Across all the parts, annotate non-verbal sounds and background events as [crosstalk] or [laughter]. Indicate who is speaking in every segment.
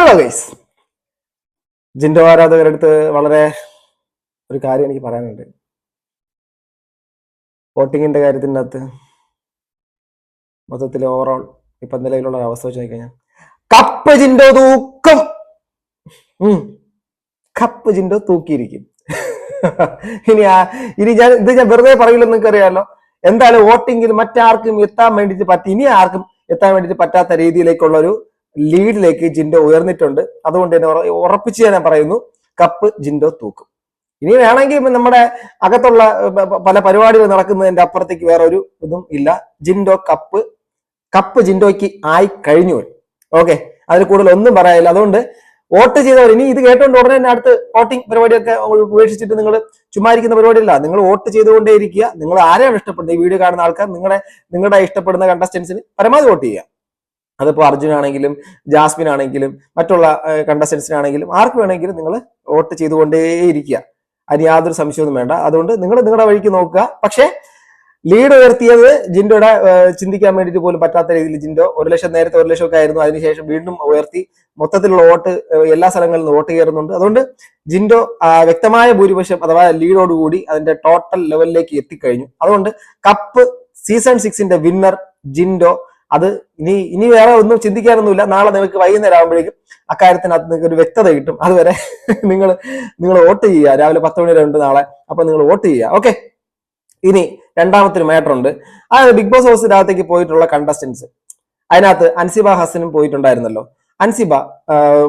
Speaker 1: Hello guys Jinto ആരാധകരുടെ അടുത്ത് വളരെ ഒരു കാര്യം എനിക്ക് പറയാനുണ്ട്. വോട്ടിങ്ങിന്റെ കാര്യത്തിന്റെ അകത്ത് മൊത്തത്തിൽ ഓവറോൾ ഇപ്പൊ നിലവിലുള്ള അവസ്ഥ വെച്ച് നോക്കിക്കഴിഞ്ഞാൽ കപ്പ് ജിൻഡോ തൂക്കും. കപ്പ് ജിൻഡോ തൂക്കിയിരിക്കും. ഇനി ആ ഇനി ഞാൻ ഇത് ഞാൻ വെറുതെ പറയില്ലെന്ന് നിങ്ങൾക്ക് അറിയാമല്ലോ എന്തായാലും വോട്ടിങ്ങിൽ മറ്റാർക്കും എത്താൻ വേണ്ടിയിട്ട് പറ്റി ഇനി ആർക്കും എത്താൻ വേണ്ടിയിട്ട് പറ്റാത്ത രീതിയിലേക്കുള്ള ഒരു ലീഡിലേക്ക് ജിൻഡോ ഉയർന്നിട്ടുണ്ട്. അതുകൊണ്ട് തന്നെ ഉറ- ഉറപ്പിച്ച് ഞാൻ പറയുന്നു കപ്പ് ജിൻഡോ തൂക്കും. ഇനി വേണമെങ്കിൽ നമ്മുടെ അകത്തുള്ള പല പരിപാടികൾ നടക്കുന്നതിന്റെ അപ്പുറത്തേക്ക് വേറെ ഒരു ഇതും ഇല്ല. ജിൻഡോ കപ്പ് കപ്പ് ജിൻഡോയ്ക്ക് ആയി കഴിഞ്ഞു. ഓക്കെ. അതിൽ കൂടുതൽ ഒന്നും പറയാനില്ല. അതുകൊണ്ട് വോട്ട് ചെയ്തവർ ഇനി ഇത് കേട്ടോണ്ട് ഉടനെ തന്നെ അടുത്ത് വോട്ടിംഗ് പരിപാടിയൊക്കെ ഉപേക്ഷിച്ചിട്ട് നിങ്ങൾ ചുമ്മാരിക്കുന്ന പരിപാടിയല്ല. നിങ്ങൾ വോട്ട് ചെയ്തുകൊണ്ടേ ഇരിക്കുക നിങ്ങൾ ആരെയാണ് ഇഷ്ടപ്പെടുന്നത്? ഈ വീഡിയോ കാണുന്ന ആൾക്കാർ നിങ്ങളുടെ നിങ്ങളുടെ ഇഷ്ടപ്പെടുന്ന കണ്ടസ്റ്റൻസിന് പരമാവധി വോട്ട് ചെയ്യുക. അതിപ്പോ അർജുൻ ആണെങ്കിലും ജാസ്മിൻ ആണെങ്കിലും മറ്റുള്ള കണ്ടസ്റ്റൻസിനാണെങ്കിലും ആർക്ക് വേണമെങ്കിലും നിങ്ങൾ വോട്ട് ചെയ്തുകൊണ്ടേ ഇരിക്കുക അതിന് യാതൊരു സംശയവും വേണ്ട. അതുകൊണ്ട് നിങ്ങൾ നിങ്ങളുടെ വഴിക്ക് നോക്കുക. പക്ഷേ ലീഡ് ഉയർത്തിയത് ജിൻഡോയുടെ ചിന്തിക്കാൻ വേണ്ടിയിട്ട് പോലും പറ്റാത്ത രീതിയിൽ ജിൻഡോ ഒരു ലക്ഷം നേരത്തെ ഒരു ലക്ഷം ഒക്കെ ആയിരുന്നു. അതിനുശേഷം വീണ്ടും ഉയർത്തി മൊത്തത്തിലുള്ള വോട്ട് എല്ലാ സ്ഥലങ്ങളിൽ നിന്ന് വോട്ട് കയറുന്നുണ്ട്. അതുകൊണ്ട് ജിൻഡോ വ്യക്തമായ ഭൂരിപക്ഷം അഥവാ ലീഡോടുകൂടി അതിന്റെ ടോട്ടൽ ലെവലിലേക്ക് എത്തിക്കഴിഞ്ഞു. അതുകൊണ്ട് കപ്പ് സീസൺ സിക്സിന്റെ വിന്നർ ജിൻഡോ അത് ഇനി ഇനി വേറെ ഒന്നും ചിന്തിക്കാനൊന്നുമില്ല. നാളെ നിങ്ങൾക്ക് വൈകുന്നേരം ആകുമ്പോഴേക്കും അക്കാര്യത്തിനകത്ത് നിങ്ങൾക്ക് ഒരു വ്യക്തത കിട്ടും. അതുവരെ [laughs] നിങ്ങൾ നിങ്ങൾ വോട്ട് ചെയ്യുക. രാവിലെ പത്ത് മണി വരെ ഉണ്ട് നാളെ. അപ്പൊ നിങ്ങൾ വോട്ട് ചെയ്യുക. ഓക്കെ ഇനി രണ്ടാമത്തെ മാറ്റർ ഉണ്ട്. അതായത് ബിഗ് ബോസ് ഹൗസിനകത്തേക്ക് പോയിട്ടുള്ള കണ്ടസ്റ്റൻസ് അതിനകത്ത് അൻസിബ ഹസനും പോയിട്ടുണ്ടായിരുന്നല്ലോ. അൻസിബ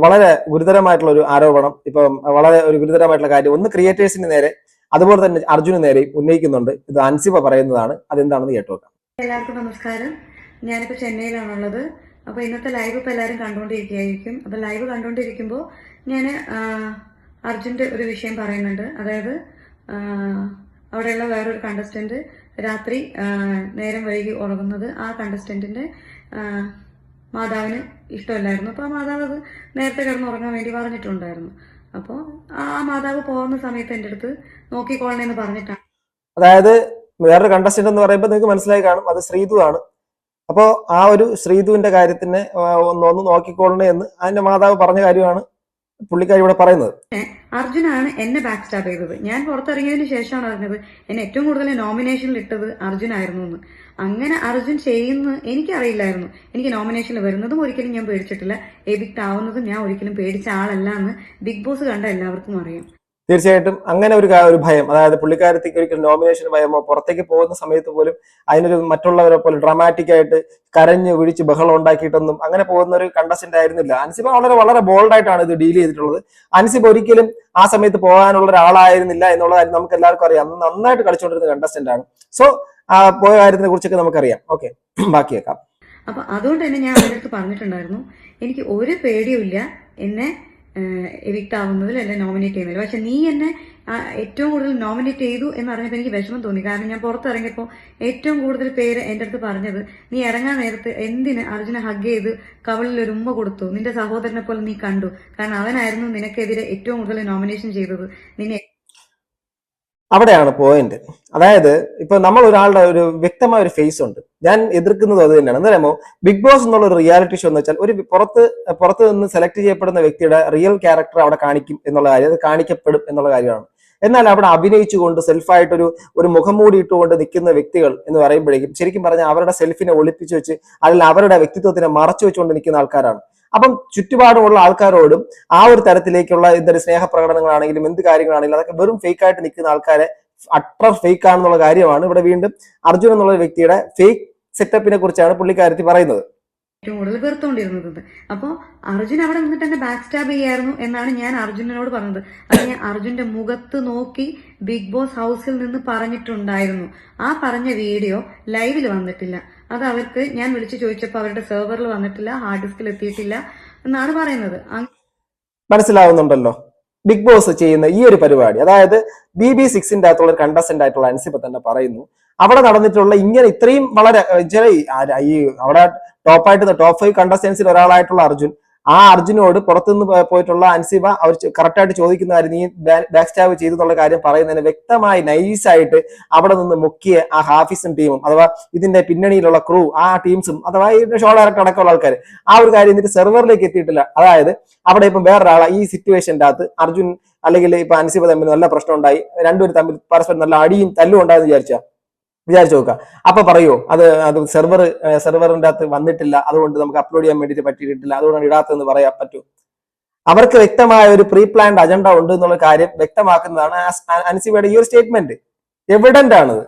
Speaker 1: വളരെ ഗുരുതരമായിട്ടുള്ള ഒരു ആരോപണം. ഇപ്പം വളരെ ഒരു ഗുരുതരമായിട്ടുള്ള കാര്യം. ഒന്ന് ക്രിയേറ്റേഴ്സിന് നേരെ അതുപോലെ തന്നെ അർജുന് നേരെയും ഉന്നയിക്കുന്നുണ്ട്. ഇത് അൻസിബ പറയുന്നതാണ്. അതെന്താണെന്ന് കേട്ടു നോക്കാം.
Speaker 2: എല്ലാവർക്കും നമസ്കാരം. ഞാനിപ്പോൾ ചെന്നൈയിലാണുള്ളത്. അപ്പോൾ ഇന്നത്തെ ലൈവ് ഇപ്പോൾ എല്ലാവരും കണ്ടുകൊണ്ടിരിക്കുകയായിരിക്കും അപ്പോൾ ലൈവ് കണ്ടുകൊണ്ടിരിക്കുമ്പോൾ ഞാൻ അർജുന്റെ ഒരു വിഷയം പറയുന്നുണ്ട്. അതായത് അവിടെയുള്ള വേറൊരു കണ്ടസ്റ്റന്റ് രാത്രി നേരം വൈകി ഉറങ്ങുന്നത് ആ കണ്ടസ്റ്റന്റിന്റെ മാതാവിന് ഇഷ്ടമല്ലായിരുന്നു. അപ്പോൾ ആ മാതാവ് അത് നേരത്തെ കിടന്ന് ഉറങ്ങാൻ വേണ്ടി പറഞ്ഞിട്ടുണ്ടായിരുന്നു. അപ്പോൾ ആ മാതാവ് പോകുന്ന സമയത്ത് എന്റെ അടുത്ത് നോക്കിക്കോളണേന്ന് പറഞ്ഞിട്ടാണ്.
Speaker 1: അതായത് വേറൊരു കണ്ടസ്റ്റന്റ് എന്ന് പറയുമ്പോൾ നിങ്ങൾക്ക് മനസ്സിലായി കാണും അത് ശ്രീതു ആണ്. അപ്പോ ആ ഒരു ശ്രീതുവിന്റെ കാര്യത്തിന് ഒന്ന് നോക്കിക്കോളണേ എന്ന് അതിന്റെ മാതാവ് പറഞ്ഞ കാര്യമാണ് പുള്ളിക്കാരി ഇവിടെ പറയുന്നത്.
Speaker 2: അർജുനാണ് എന്നെ ബാക്ക് സ്റ്റാപ്പ് ചെയ്തത്. ഞാൻ പുറത്തിറങ്ങിയതിന് ശേഷമാണ് അറിഞ്ഞത് എന്നെ ഏറ്റവും കൂടുതൽ നോമിനേഷനിൽ ഇട്ടത് അർജുൻ ആയിരുന്നു എന്ന്. അങ്ങനെ അർജുൻ ചെയ്യുന്ന എനിക്കറിയില്ലായിരുന്നു. എനിക്ക് നോമിനേഷനിൽ വരുന്നതും ഒരിക്കലും ഞാൻ പേടിച്ചിട്ടില്ല. എബിക്ട് ആവുന്നതും ഞാൻ ഒരിക്കലും പേടിച്ച ആളല്ല എന്ന് ബിഗ് ബോസ് കണ്ട എല്ലാവർക്കും അറിയാം.
Speaker 1: തീർച്ചയായിട്ടും അങ്ങനെ ഒരു ഒരു ഭയം അതായത് പുള്ളിക്കാരത്തേക്ക് ഒരിക്കലും നോമിനേഷൻ ഭയമോ പുറത്തേക്ക് പോകുന്ന സമയത്ത് പോലും അതിനൊരു മറ്റുള്ളവരെ പോലെ ഡ്രാമാറ്റിക് ആയിട്ട് കരഞ്ഞ് വിഴിച്ച് ബഹളം ഉണ്ടാക്കിയിട്ടൊന്നും അങ്ങനെ പോകുന്ന ഒരു കണ്ടസ്റ്റന്റ് ആയിരുന്നില്ല. അൻസിബ വളരെ വളരെ ബോൾഡായിട്ടാണ് ഇത് ഡീൽ ചെയ്തിട്ടുള്ളത്. അൻസിബ ഒരിക്കലും ആ സമയത്ത് പോകാനുള്ള ഒരാളായിരുന്നില്ല എന്നുള്ളത് നമുക്ക് എല്ലാവർക്കും അറിയാം. നന്നായിട്ട് കളിച്ചുകൊണ്ടിരുന്ന കണ്ടസ്റ്റന്റ് ആണ്. സോ പോയ കാര്യത്തിനെ കുറിച്ചൊക്കെ നമുക്കറിയാം. ഓക്കെ ബാക്കിയേക്കാം
Speaker 2: അപ്പൊ അതുകൊണ്ട് തന്നെ ഞാൻ അവരടുത്ത് പറഞ്ഞിട്ടുണ്ടായിരുന്നു എനിക്ക് ഒരു പേടിയുമില്ല. എന്നെ എവിക്ട് ആവുന്നതിൽ എന്നെ നോമിനേറ്റ് ചെയ്യുന്നതിൽ പക്ഷെ നീ എന്നെ ഏറ്റവും കൂടുതൽ നോമിനേറ്റ് ചെയ്തു എന്ന് പറഞ്ഞപ്പോൾ എനിക്ക് വിഷമം തോന്നി. കാരണം ഞാൻ പുറത്തിറങ്ങിയപ്പോൾ ഏറ്റവും കൂടുതൽ പേര് എന്റെ അടുത്ത് പറഞ്ഞത് നീ ഇറങ്ങാൻ നേരത്ത് എന്തിന് അർജുന ഹഗ് ചെയ്ത് കവളിൽ ഒരു ഉമ്മ കൊടുത്തു? നിന്റെ സഹോദരനെ പോലെ നീ കണ്ടു. കാരണം അവനായിരുന്നു നിനക്കെതിരെ ഏറ്റവും കൂടുതൽ നോമിനേഷൻ ചെയ്തത്. നിന്നെ
Speaker 1: അവിടെയാണ് പോയിന്റ് അതായത് ഇപ്പൊ നമ്മൾ ഒരാളുടെ ഒരു വ്യക്തമായ ഒരു ഫേസ് ഉണ്ട്. ഞാൻ എതിർക്കുന്നത് അത് തന്നെയാണ്. എന്തായാലും ബിഗ് ബോസ് എന്നുള്ള ഒരു റിയാലിറ്റി ഷോ എന്ന് വെച്ചാൽ ഒരു പുറത്ത് പുറത്ത് നിന്ന് സെലക്ട് ചെയ്യപ്പെടുന്ന വ്യക്തിയുടെ റിയൽ ക്യാരക്ടർ അവിടെ കാണിക്കും എന്നുള്ള കാര്യം അത് കാണിക്കപ്പെടും എന്നുള്ള കാര്യമാണ്. എന്നാൽ അവിടെ അഭിനയിച്ചുകൊണ്ട് സെൽഫായിട്ടൊരു ഒരു മുഖം മൂടി ഇട്ടുകൊണ്ട് നിൽക്കുന്ന വ്യക്തികൾ എന്ന് പറയുമ്പോഴേക്കും ശരിക്കും പറഞ്ഞാൽ അവരുടെ സെൽഫിനെ ഒളിപ്പിച്ചു വെച്ച് അല്ലെങ്കിൽ അവരുടെ വ്യക്തിത്വത്തിനെ മറച്ചു വെച്ചുകൊണ്ട് നിൽക്കുന്ന ആൾക്കാരാണ്. അപ്പം ചുറ്റുപാടുമുള്ള ആൾക്കാരോടും ആ ഒരു തരത്തിലേക്കുള്ള എന്തൊരു സ്നേഹപ്രകടനങ്ങളാണെങ്കിലും എന്ത് കാര്യങ്ങളാണെങ്കിലും അതൊക്കെ വെറും ഫേക്ക് ആയിട്ട് നിൽക്കുന്ന ആൾക്കാരെ അട്ര ഫേക്ക് ആണെന്നുള്ള കാര്യമാണ് ഇവിടെ വീണ്ടും അർജുൻ എന്നുള്ള വ്യക്തിയുടെ ഫേക്ക് സെറ്റപ്പിനെ കുറിച്ചാണ് പുള്ളിക്കാരത്തി പറയുന്നത്.
Speaker 2: ഏറ്റവും കൂടുതൽ വെറുത്തോണ്ടിരുന്നത്. അപ്പോൾ അർജുൻ അവിടെ നിന്നിട്ട് എന്നെ ബാക്ക് സ്റ്റാബ് ചെയ്യായിരുന്നു എന്നാണ് ഞാൻ അർജുനനോട് പറഞ്ഞത്. അത് ഞാൻ അർജുന്റെ മുഖത്ത് നോക്കി ബിഗ് ബോസ് ഹൗസിൽ നിന്ന് പറഞ്ഞിട്ടുണ്ടായിരുന്നു. ആ പറഞ്ഞ വീഡിയോ ലൈവിൽ വന്നിട്ടില്ല. അത് അവർക്ക് ഞാൻ വിളിച്ചു ചോദിച്ചപ്പോൾ അവരുടെ സെർവറിൽ വന്നിട്ടില്ല ഹാർഡ് ഡിസ്കിൽ എത്തിയിട്ടില്ല എന്നാണ് പറയുന്നത്.
Speaker 1: മനസ്സിലാവുന്നുണ്ടല്ലോ. ബിഗ് ബോസ് ചെയ്യുന്ന ഈ ഒരു പരിപാടി. അതായത് ബി ബി സിക്സിന്റെ അകത്തുള്ള ഒരു കണ്ടസ്റ്റന്റ് ആയിട്ടുള്ള അൻസിബ തന്നെ പറയുന്നു. അവിടെ നടന്നിട്ടുള്ള ഇങ്ങനെ ഇത്രയും വളരെ ഈ അവിടെ ടോപ്പായിട്ട് ടോപ്പ് ഫൈവ് കണ്ടസ്റ്റൻസിൽ ഒരാളായിട്ടുള്ള അർജുൻ ആ അർജുനോട് പുറത്തുനിന്ന് പോയിട്ടുള്ള അൻസിബ അവർ കറക്റ്റായിട്ട് ചോദിക്കുന്ന കാര്യം നീ ബാക്ക് സ്റ്റാബ് ചെയ്തു എന്നുള്ള കാര്യം പറയുന്നതിന് വ്യക്തമായി നൈസായിട്ട് അവിടെ നിന്ന് മുക്കിയ ആ ഹാഫിസും ടീമും അഥവാ ഇതിന്റെ പിന്നണിയിലുള്ള ക്രൂ ആ ടീംസും അഥവാ ഇതിന്റെ ഷോ ഡയറക്ടർ അടക്കമുള്ള ആൾക്കാർ ആ ഒരു കാര്യം ഇതിന്റെ സെർവറിലേക്ക് എത്തിയിട്ടില്ല. അതായത് അവിടെ ഇപ്പം വേറൊരാളെ ഈ സിറ്റുവേഷന്റെ അകത്ത് അർജുൻ അല്ലെങ്കിൽ ഇപ്പൊ അൻസിബ തമ്മിൽ നല്ല പ്രശ്നം ഉണ്ടായി രണ്ടുപേരും തമ്മിൽ പരസ്പരം നല്ല അടിയും തല്ലും ഉണ്ടായെന്ന് വിചാരിച്ച. വിചാരിച്ചു നോക്കുക. അപ്പൊ പറയോ അത് അത് സെർവർ സെർവറിന്റെ അകത്ത് വന്നിട്ടില്ല അതുകൊണ്ട് നമുക്ക് അപ്ലോഡ് ചെയ്യാൻ വേണ്ടിയിട്ട് പറ്റിയിട്ടില്ല അതുകൊണ്ടാണ് ഇടാത്തതെന്ന് പറയാൻ പറ്റൂ. അവർക്ക് വ്യക്തമായ ഒരു പ്രീ പ്ലാൻഡ് അജണ്ട ഉണ്ട് എന്നുള്ള കാര്യം വ്യക്തമാക്കുന്നതാണ് അൻസിബയുടെ ഈ ഒരു സ്റ്റേറ്റ്മെന്റ് എവിഡന്റ് ആണത്.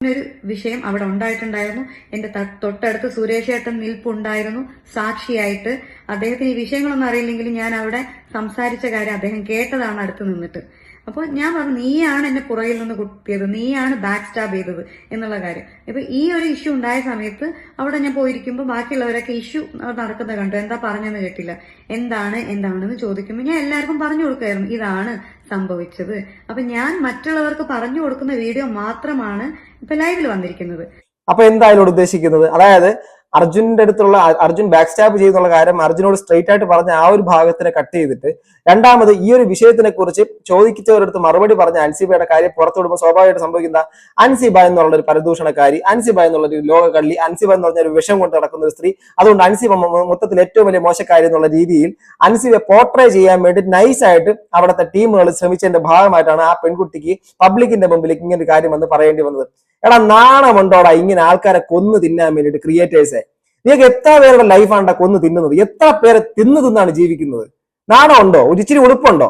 Speaker 2: ഒരു വിഷയം അവിടെ ഉണ്ടായിട്ടുണ്ടായിരുന്നു. എന്റെ തൊട്ടടുത്ത് സുരേഷ് ഏട്ടൻ നിൽപ്പുണ്ടായിരുന്നു സാക്ഷിയായിട്ട്. അദ്ദേഹത്തിന് ഈ വിഷയങ്ങളൊന്നും അറിയില്ലെങ്കിലും ഞാൻ അവിടെ സംസാരിച്ച കാര്യം അദ്ദേഹം കേട്ടതാണ് അടുത്ത് നിന്നിട്ട്. അപ്പോൾ ഞാൻ പറഞ്ഞു നീയാണ് എന്നെ പുറകിൽ നിന്ന് കുത്തിയത് നീയാണ് ബാക്ക് സ്റ്റാബ് ചെയ്തത് എന്നുള്ള കാര്യം. ഇപ്പൊ ഈ ഒരു ഇഷ്യൂ ഉണ്ടായ സമയത്ത് അവിടെ ഞാൻ പോയിരിക്കുമ്പോൾ ബാക്കിയുള്ളവരൊക്കെ ഇഷ്യൂ നടക്കുന്നത് കണ്ടു. എന്താ പറഞ്ഞെന്ന് കേട്ടില്ല. എന്താണ് എന്താണെന്ന് ചോദിക്കുമ്പോൾ ഞാൻ എല്ലാവർക്കും പറഞ്ഞു കൊടുക്കായിരുന്നു ഇതാണ് സംഭവിച്ചത്. അപ്പൊ ഞാൻ മറ്റുള്ളവർക്ക് പറഞ്ഞു കൊടുക്കുന്ന വീഡിയോ മാത്രമാണ് ഇപ്പൊ ലൈവിൽ വന്നിരിക്കുന്നത്.
Speaker 1: അപ്പൊ എന്തായാലും ഉദ്ദേശിക്കുന്നത്? അതായത് അർജുന്റെ അടുത്തുള്ള അർജുൻ ബാക്ക് സ്റ്റാപ്പ് ചെയ്യുന്നുള്ള കാര്യം അർജുനോട് സ്ട്രെയിറ്റ് ആയിട്ട് പറഞ്ഞ ആ ഒരു ഭാഗത്തിനെ കട്ട് ചെയ്തിട്ട് രണ്ടാമത് ഈ ഒരു വിഷയത്തിനെ കുറിച്ച് ചോദിച്ചവരടുത്ത് മറുപടി പറഞ്ഞ അൻസിബയുടെ കാര്യം പുറത്തു വിടുമ്പോൾ സ്വാഭാവികമായിട്ട് സംഭവിക്കുന്ന അൻസിബ എന്നുള്ള ഒരു പരദൂഷണക്കാരി അൻസിബ എന്നുള്ള ഒരു ലോകകള്ളി അൻസിബ എന്ന് പറഞ്ഞ ഒരു വിഷം കൊണ്ട് നടക്കുന്ന ഒരു സ്ത്രീ. അതുകൊണ്ട് അൻസിബ മൊത്തത്തിൽ ഏറ്റവും വലിയ മോശക്കാരി എന്നുള്ള രീതിയിൽ അൻസിബെ പോർട്രേ ചെയ്യാൻ വേണ്ടി നൈസായിട്ട് അവിടുത്തെ ടീമുകൾ ശ്രമിച്ചതിന്റെ ഭാഗമായിട്ടാണ് ആ പെൺകുട്ടിക്ക് പബ്ലിക്കിന്റെ മുമ്പിലേക്ക് ഇങ്ങനെ ഒരു കാര്യം വന്ന് പറയേണ്ടി വന്നത്. എടാ നാണമുണ്ടോടാ ഇങ്ങനെ ആൾക്കാരെ കൊന്നു തിന്നാൻ വേണ്ടിയിട്ട് ക്രിയേറ്റേഴ്സെ നിങ്ങൾക്ക് എത്ര പേരുടെ ലൈഫാണ്ടാ കൊന്നു തിന്നുന്നത്? എത്ര പേരെ തിന്നു തിന്നാണ് ജീവിക്കുന്നത്? നാണമുണ്ടോ? ഒരു ഇച്ചിരി ഉടുപ്പുണ്ടോ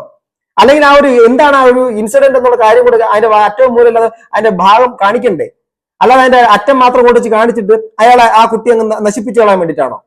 Speaker 1: അല്ലെങ്കിൽ ആ ഒരു എന്താണ് ആ ഒരു ഇൻസിഡന്റ് എന്നുള്ള കാര്യം കൂടെ അതിന്റെ അറ്റവും മൂലമല്ലാതെ അതിന്റെ ഭാഗം കാണിക്കണ്ടേ? അല്ലാതെ അതിന്റെ അറ്റം മാത്രം കൊണ്ടുവച്ച് കാണിച്ചിട്ട് അയാളെ ആ കുട്ടി അങ്ങ് നശിപ്പിച്ചോളാൻ വേണ്ടിയിട്ടാണോ?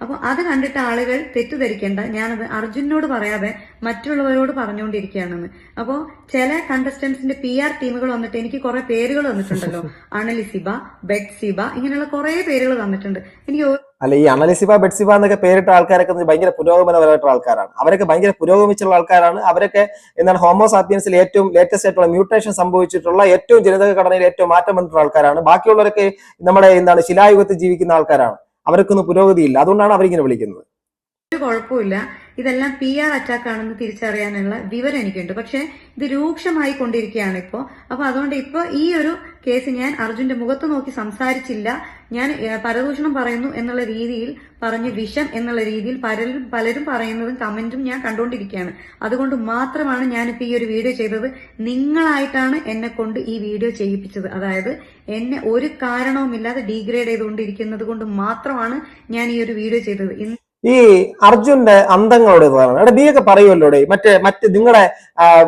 Speaker 2: അപ്പൊ അത് കണ്ടിട്ട് ആളുകൾ തെറ്റിദ്ധരിക്കേണ്ട. ഞാനത് അർജുനോട് പറയാതെ മറ്റുള്ളവരോട് പറഞ്ഞുകൊണ്ടിരിക്കുകയാണെന്ന്. അപ്പോ ചില കണ്ടസ്റ്റന്റ്സിന്റെ പി ആർ ടീമുകൾ വന്നിട്ട് എനിക്ക് കുറെ പേരുകൾ വന്നിട്ടുണ്ടല്ലോ. [laughs] അണലിസിബ ബെഡ്സിബ ഇങ്ങനെയുള്ള കുറെ പേരുകൾ വന്നിട്ടുണ്ട്. എനിക്ക്
Speaker 1: അല്ല ഈ അനലിസിബ ബെഡ്സിബ എന്നൊക്കെ പേരിട്ട ആൾക്കാരൊക്കെ ഭയങ്കര പുരോഗമനപരമായിട്ടുള്ള ആൾക്കാരാണ്. അവരൊക്കെ ഭയങ്കര പുരോഗമിച്ചുള്ള ആൾക്കാരാണ്. അവരൊക്കെ എന്താണ് ഹോമോസാപ്പിയൻസിൽ ഏറ്റവും ലേറ്റസ്റ്റ് ആയിട്ടുള്ള മ്യൂട്ടേഷൻ സംഭവിച്ചിട്ടുള്ള ഏറ്റവും ജനിതക ഘടനയിൽ ഏറ്റവും മാറ്റം വന്നിട്ടുള്ള ആൾക്കാരാണ്. ബാക്കിയുള്ളവരൊക്കെ നമ്മുടെ എന്താണ് ശിലായുഗത്തിൽ ജീവിക്കുന്ന ആൾക്കാരാണ്. അവർക്കൊന്നും പുരോഗതിയില്ല. അതുകൊണ്ടാണ് അവരിങ്ങനെ വിളിക്കുന്നത്.
Speaker 2: ഒരു കുഴപ്പമില്ല ഇതെല്ലാം പി ആർ അറ്റാക്ക് ആണെന്ന് തിരിച്ചറിയാനുള്ള വിവരം എനിക്കുണ്ട്. പക്ഷെ ഇത് രൂക്ഷമായി കൊണ്ടിരിക്കുകയാണ് ഇപ്പോൾ അപ്പൊ അതുകൊണ്ട് ഇപ്പൊ ഈ ഒരു കേസ് ഞാൻ അർജുന്റെ മുഖത്ത് നോക്കി സംസാരിച്ചില്ല. ഞാൻ പരദൂഷണം പറയുന്നു എന്നുള്ള രീതിയിൽ പറഞ്ഞ് വിഷം എന്നുള്ള രീതിയിൽ പലരും പലരും പറയുന്നതും കമന്റും ഞാൻ കണ്ടുകൊണ്ടിരിക്കുകയാണ്. അതുകൊണ്ട് മാത്രമാണ് ഞാനിപ്പോൾ ഈ ഒരു വീഡിയോ ചെയ്തത്. നിങ്ങളായിട്ടാണ് എന്നെ കൊണ്ട് ഈ വീഡിയോ ചെയ്യിപ്പിച്ചത്. അതായത് എന്നെ ഒരു കാരണവുമില്ലാതെ ഡീഗ്രേഡ് ചെയ്തുകൊണ്ടിരിക്കുന്നത് കൊണ്ട് മാത്രമാണ് ഞാൻ ഈ ഒരു വീഡിയോ ചെയ്തത്.
Speaker 1: ഈ അർജുന്റെ അന്തങ്ങളോട് പറയണം എടാ നീയൊക്കെ പറയുമല്ലോ ഡേ മറ്റേ മറ്റ് നിങ്ങളുടെ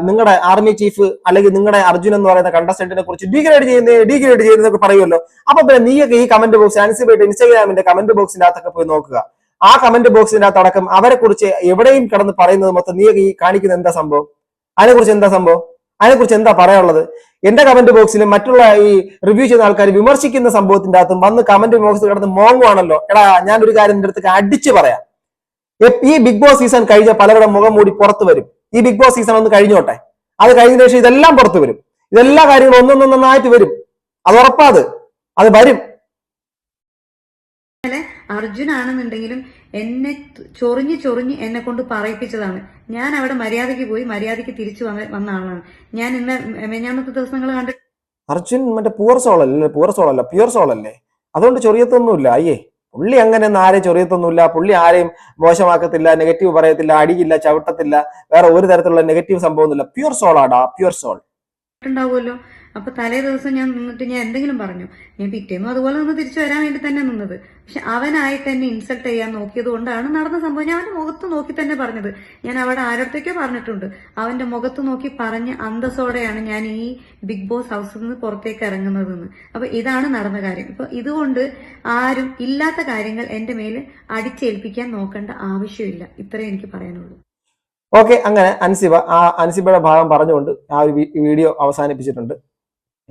Speaker 1: നിങ്ങളുടെ ആർമി ചീഫ് അല്ലെങ്കിൽ നിങ്ങളുടെ അർജുൻ എന്ന് പറയുന്ന കണ്ടസ്റ്റന്റിനെ കുറിച്ച് ഡീഗ്രേഡ് ചെയ്യുന്ന ഡീഗ്രേഡ് ചെയ്യുന്നതൊക്കെ പറയുമല്ലോ. അപ്പൊ പിന്നെ നീയൊക്കെ ഈ കമന്റ് ബോക്സ് ആൻസിബേറ്റ് ഇൻസ്റ്റാഗ്രാമിന്റെ കമന്റ് ബോക്സിന്റെ അകത്തൊക്കെ പോയി നോക്കുക. ആ കമന്റ് ബോക്സിന്റെ അകത്ത് അടക്കം അവരെ കുറിച്ച് എവിടെയും കിടന്ന് പറയുന്നത് മൊത്തം നീയൊക്കെ ഈ കാണിക്കുന്ന എന്താ സംഭവം? അതിനെ കുറിച്ച് എന്താ സംഭവം? അതിനെ കുറിച്ച് എന്താ പറയാനുള്ളത്? എന്റെ കമന്റ് ബോക്സിലും മറ്റുള്ള ഈ റിവ്യൂ ചെയ്യുന്ന ആൾക്കാർ വിമർശിക്കുന്ന സംഭവത്തിന്റെ അകത്തും വന്ന് കമന്റ് ബോക്സിൽ കിടന്ന് മോങ്ങുവാണല്ലോ. എടാ ഞാൻ ഒരു കാര്യം എന്റെ അടുത്ത് അടിച്ചു പറയാം. ഈ ബിഗ് ബോസ് സീസൺ കഴിഞ്ഞ പലരുടെ മുഖം മൂടി പുറത്തു വരും. ഈ ബിഗ് ബോസ് സീസൺ ഒന്ന് കഴിഞ്ഞോട്ടെ? അത് കഴിഞ്ഞ ശേഷം ഇതെല്ലാം പുറത്തു വരും. ഇതെല്ലാ കാര്യങ്ങളും ഒന്നൊന്നൊന്നായിട്ട് വരും. അത് ഉറപ്പാത്. അത് വരും.
Speaker 2: അർജുൻ ആണെന്നുണ്ടെങ്കിലും എന്നെ ചൊറിഞ്ഞ് ചൊറിഞ്ഞ് എന്നെ കൊണ്ട് പറയിപ്പിച്ചതാണ്. ഞാൻ അവിടെ മര്യാദയ്ക്ക് പോയി മര്യാദയ്ക്ക് തിരിച്ചു വന്ന ആളാണ്. ഞാൻ ഇന്ന് മെഞ്ഞാമത്തെ ദിവസങ്ങൾ കണ്ടിട്ട്
Speaker 1: അർജുൻ മറ്റേ പൂർ സോളല്ലേ? അല്ലേ പൂർ സോൾ അല്ല പ്യുവർ സോൾ അല്ലേ അതുകൊണ്ട് ചൊറിയത്തൊന്നുമില്ല. അയ്യേ. പുള്ളി അങ്ങനെ ഒന്നും ആരെയും ചൊറിയത്തൊന്നുമില്ല. പുള്ളി ആരെയും മോശമാക്കത്തില്ല നെഗറ്റീവ് പറയത്തില്ല അടിയില്ല ചവിട്ടത്തില്ല വേറെ ഒരു തരത്തിലുള്ള നെഗറ്റീവ് സംഭവം സംഭവമൊന്നുമില്ല. പ്യുർ സോൾ ആടാ പ്യുർ സോൾ
Speaker 2: ഉണ്ടാവുമല്ലോ. അപ്പൊ തലേ ദിവസം ഞാൻ നിന്നിട്ട് ഞാൻ എന്തെങ്കിലും പറഞ്ഞു. ഞാൻ പിറ്റേന്നും അതുപോലെ നിന്ന് തിരിച്ചു വരാൻ വേണ്ടി തന്നെ നിന്നത്. പക്ഷെ അവനായിട്ട് എന്നെ ഇൻസൾട്ട് ചെയ്യാൻ നോക്കിയത് കൊണ്ടാണ് നടന്ന സംഭവം. ഞാൻ അവന്റെ മുഖത്ത് നോക്കി തന്നെ പറഞ്ഞത്. ഞാൻ അവിടെ ആരടുത്തേക്കോ പറഞ്ഞിട്ടുണ്ട്. അവന്റെ മുഖത്ത് നോക്കി പറഞ്ഞ അന്തസ്സോടെയാണ് ഞാൻ ഈ ബിഗ് ബോസ് ഹൗസിൽ നിന്ന് പുറത്തേക്ക് ഇറങ്ങുന്നതെന്ന്. അപ്പൊ ഇതാണ് നടന്ന കാര്യം. ഇപ്പൊ ഇതുകൊണ്ട് ആരും ഇല്ലാത്ത കാര്യങ്ങൾ എന്റെ മേൽ അടിച്ചേൽപ്പിക്കാൻ നോക്കേണ്ട ആവശ്യമില്ല. ഇത്രേ എനിക്ക് പറയാനുള്ളൂ.
Speaker 1: ഓക്കെ അങ്ങനെ അൻസിബ ആ അൻസിബയുടെ ഭാഗം പറഞ്ഞുകൊണ്ട് ആ ഒരു വീഡിയോ അവസാനിപ്പിച്ചിട്ടുണ്ട്.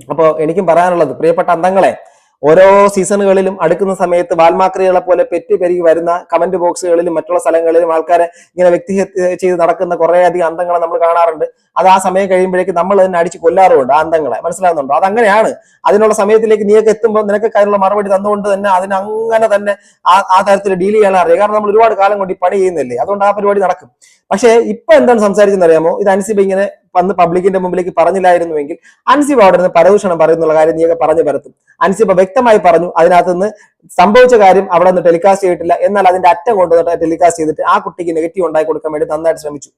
Speaker 1: അപ്പോൾ എനിക്കും പറയാനുള്ളത് പ്രിയപ്പെട്ട അന്തങ്ങളെ ഓരോ സീസണുകളിലും അടുക്കുന്ന സമയത്ത് വാൽമാക്രികളെ പോലെ പെറ്റ് പെരുകി വരുന്ന കമന്റ് ബോക്സുകളിലും മറ്റുള്ള സ്ഥലങ്ങളിലും ആൾക്കാരെ ഇങ്ങനെ വ്യക്തിഹത്യ ചെയ്ത് നടക്കുന്ന കുറെ അധികം അന്തങ്ങളെ നമ്മൾ കാണാറുണ്ട്. അത് ആ സമയം കഴിയുമ്പോഴേക്കും നമ്മൾ തന്നെ അടിച്ച് കൊല്ലാറുണ്ട് ആ അന്തങ്ങളെ മനസ്സിലാകുന്നുണ്ടോ? അതങ്ങനെയാണ്. അതിനുള്ള സമയത്തിലേക്ക് നീയൊക്കെ എത്തുമ്പോൾ നിനക്ക് അതിനുള്ള മറുപടി തന്നുകൊണ്ട് തന്നെ അതിന് അങ്ങനെ തന്നെ ആ ആ തരത്തിൽ ഡീൽ ചെയ്യാൻ അറിയാം. കാരണം നമ്മൾ ഒരുപാട് കാലം കൊണ്ട് ഈ പണി ചെയ്യുന്നില്ലേ? അതുകൊണ്ട് ആ പരിപാടി നടക്കും. പക്ഷേ ഇപ്പൊ എന്താണ് സംസാരിക്കുന്നത് അറിയാമോ? ഇത് അൻസിബ ഇങ്ങനെ വന്ന് പബ്ലിക്കിന്റെ മുമ്പിലേക്ക് പറഞ്ഞില്ലായിരുന്നുവെങ്കിൽ അൻസിബ് അവിടെ നിന്ന് പരദൂഷണം പറയുന്നുള്ള കാര്യം നീയൊക്കെ പറഞ്ഞു പരത്തും. അൻസിബ വ്യക്തമായി പറഞ്ഞു അതിനകത്ത് നിന്ന് സംഭവിച്ച കാര്യം അവിടെ നിന്ന് ടെലികാസ്റ്റ് ചെയ്തിട്ടില്ല. എന്നാൽ അതിന്റെ അറ്റം കൊണ്ടുവന്നിട്ട് ടെലികാസ്റ്റ് ചെയ്തിട്ട് ആ കുട്ടിക്ക് നെഗറ്റീവ് ഉണ്ടാക്കി കൊടുക്കാൻ വേണ്ടി നന്നായിട്ട് ശ്രമിച്ചു.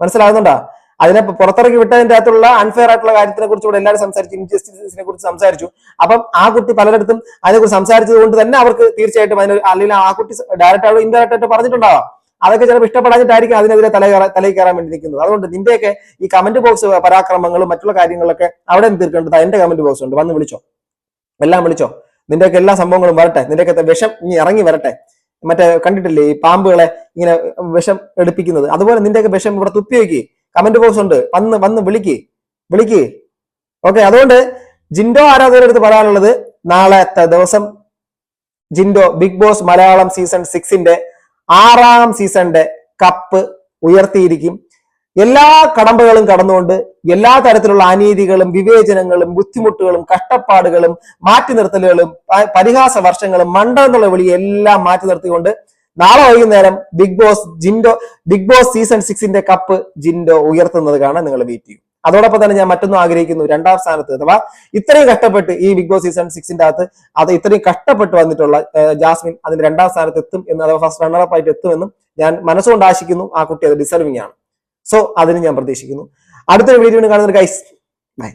Speaker 1: മനസ്സിലാകുന്നുണ്ടോ? അതിനെ പുറത്തിറക്കി വിട്ടതിന്റെ അകത്തുള്ള അൺഫെയർ ആയിട്ടുള്ള കാര്യത്തിനെ കുറിച്ച് ഇവിടെ എല്ലാവരും സംസാരിച്ചു ഇൻജസ്റ്റിസിനെ കുറിച്ച് സംസാരിച്ചു. അപ്പം ആ കുട്ടി പലയിടത്തും അതിനെക്കുറിച്ച് സംസാരിച്ചത് കൊണ്ട് തന്നെ അവർക്ക് തീർച്ചയായിട്ടും അതിന് അല്ലെങ്കിൽ ആ കുട്ടി ഡയറക്റ്റ് ആയിട്ട് ഇൻഡയറക്റ്റ് ആയിട്ട് പറഞ്ഞിട്ടുണ്ടാവാം. അതൊക്കെ ചിലപ്പോൾ ഇഷ്ടപ്പെടാഞ്ഞിട്ടായിരിക്കും അതിനെതിരെ തല തലയിൽ കയറാൻ വേണ്ടി നിൽക്കുന്നത് അതുകൊണ്ട് നിന്റെയൊക്കെ ഈ കമന്റ് ബോക്സ് പരാക്രമങ്ങളും മറ്റുള്ള കാര്യങ്ങളൊക്കെ അവിടെ തീർക്കേണ്ടത് എന്റെ കമന്റ് ബോക്സ് ഉണ്ട്. വന്ന് വിളിച്ചോ. എല്ലാം വിളിച്ചോ. നിന്റെയൊക്കെ എല്ലാ സംഭവങ്ങളും വരട്ടെ. നിന്റെയൊക്കെ വിഷം ഇനി ഇറങ്ങി വരട്ടെ. മറ്റേ കണ്ടിട്ടില്ലേ ഈ പാമ്പുകളെ ഇങ്ങനെ വിഷം എടുപ്പിക്കുന്നത്? അതുപോലെ നിന്റെയൊക്കെ വിഷം ഇവിടെ തുപ്പി വയ്ക്കി കമന്റ് ബോക്സ് ഉണ്ട്. വന്ന് വന്ന് വിളിക്ക്. വിളിക്ക്. ഓക്കെ അതുകൊണ്ട് ജിൻഡോ ആരാധകരെടുത്ത് പറയാനുള്ളത് നാളത്തെ ദിവസം Jinto Bigg Boss Malayalam season സിക്സിന്റെ ആറാം സീസണിന്റെ കപ്പ് ഉയർത്തിയിരിക്കും. എല്ലാ കടമ്പകളും കടന്നുകൊണ്ട് എല്ലാ തരത്തിലുള്ള അനീതികളും വിവേചനങ്ങളും ബുദ്ധിമുട്ടുകളും കഷ്ടപ്പാടുകളും മാറ്റി നിർത്തലുകളും പരിഹാസ വർഷങ്ങളും മണ്ട എന്നുള്ള വിളി എല്ലാം മാറ്റി നിർത്തിക്കൊണ്ട് നാളെ വൈകുന്നേരം Bigg Boss Jinto Bigg Boss season സിക്സിന്റെ cup Jinto ഉയർത്തുന്നത് കാണാൻ നിങ്ങൾ വെയിറ്റ് ചെയ്യും. അതോടൊപ്പം തന്നെ ഞാൻ മറ്റൊന്നും ആഗ്രഹിക്കുന്നു. രണ്ടാം സ്ഥാനത്ത് അഥവാ ഇത്രയും കഷ്ടപ്പെട്ട് ഈ ബിഗ് ബോസ് സീസൺ സിക്സിന്റെ അകത്ത് അത് ഇത്രയും കഷ്ടപ്പെട്ട് വന്നിട്ടുള്ള ജാസ്മിൻ അതിന്റെ രണ്ടാം സ്ഥാനത്ത് എത്തും എന്ന് അഥവാ ഫസ്റ്റ് റണ്ണറപ്പ് ആയിട്ട് എത്തുമെന്നും ഞാൻ മനസ്സുകൊണ്ട് ആശിക്കുന്നു. ആ കുട്ടി അത് ഡിസർവിംഗ് ആണ്. സോ അതിന് ഞാൻ പ്രതീക്ഷിക്കുന്നു. അടുത്തൊരു വീഡിയോ കാണുന്ന ഗൈസ് ബൈ